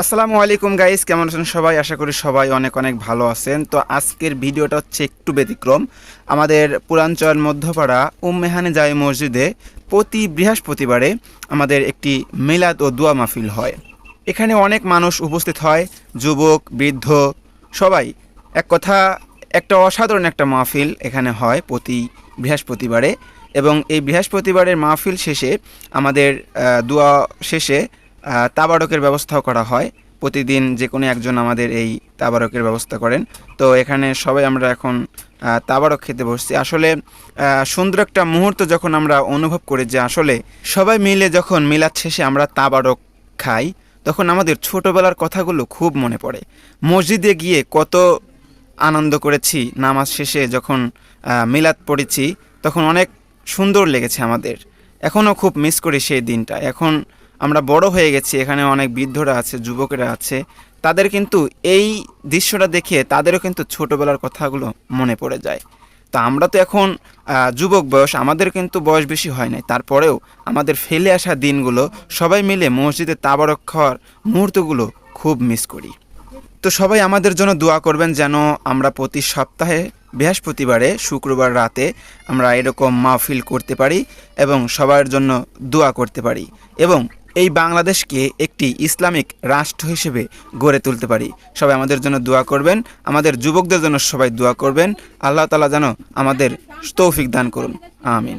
আসসালামু আলাইকুম গাইস, কেমন আছেন সবাই? আশা করি সবাই অনেক অনেক ভালো আছেন। তো আজকের ভিডিওটা হচ্ছে একটু ব্যতিক্রম। আমাদের পুরাঞ্চল মধ্যপাড়া উম্মেহানে জায় মসজিদে প্রতি বৃহস্পতিবারে আমাদের একটি মিলাদ ও দোয়া মাহফিল হয়। এখানে অনেক মানুষ উপস্থিত হয়, যুবক, বৃদ্ধ, সবাই। এক কথা, একটা অসাধারণ একটা মাহফিল এখানে হয় প্রতি বৃহস্পতিবারে। এবং এই বৃহস্পতিবারের মাহফিল শেষে আমাদের দোয়া শেষে তাবারকের ব্যবস্থাও করা হয়। প্রতিদিন যে কোনো একজন আমাদের এই তাবারকের ব্যবস্থা করেন। তো এখানে সবাই আমরা এখন তাবারক খেতে বসছি। আসলে সুন্দর একটা মুহূর্ত যখন আমরা অনুভব করি যে আসলে সবাই মিলে যখন মিলাদ শেষে আমরা তাবারক খাই, তখন আমাদের ছোটবেলার কথাগুলো খুব মনে পড়ে। মসজিদে গিয়ে কত আনন্দ করেছি, নামাজ শেষে যখন মিলাদ পড়েছি, তখন অনেক সুন্দর লেগেছে আমাদের। এখনও খুব মিস করি সেই দিনটা। এখন আমরা বড় হয়ে গেছি, এখানে অনেক বৃদ্ধরা আছে, যুবকেরা আছে, তাদের কিন্তু এই দৃশ্যটা দেখে তাদেরও কিন্তু ছোটোবেলার কথাগুলো মনে পড়ে যায়। তো আমরা তো এখন যুবক বয়স, আমাদের কিন্তু বয়স বেশি হয় নাই। তারপরেও আমাদের ফেলে আসা দিনগুলো সবাই মিলে মসজিদে তাবারক খাওয়ার মুহূর্তগুলো খুব মিস করি। তো সবাই আমাদের জন্য দোয়া করবেন যেন আমরা প্রতি সপ্তাহে বৃহস্পতিবারে, শুক্রবার রাতে আমরা এরকম মাহফিল করতে পারি এবং সবার জন্য দোয়া করতে পারি এবং এই বাংলাদেশকে একটি ইসলামিক রাষ্ট্র হিসেবে গড়ে তুলতে পারি। সবাই আমাদের জন্য দোয়া করবেন, আমাদের যুবকদের জন্য সবাই দোয়া করবেন। আল্লাহ তালা যেন আমাদের তৌফিক দান করুন। আমিন।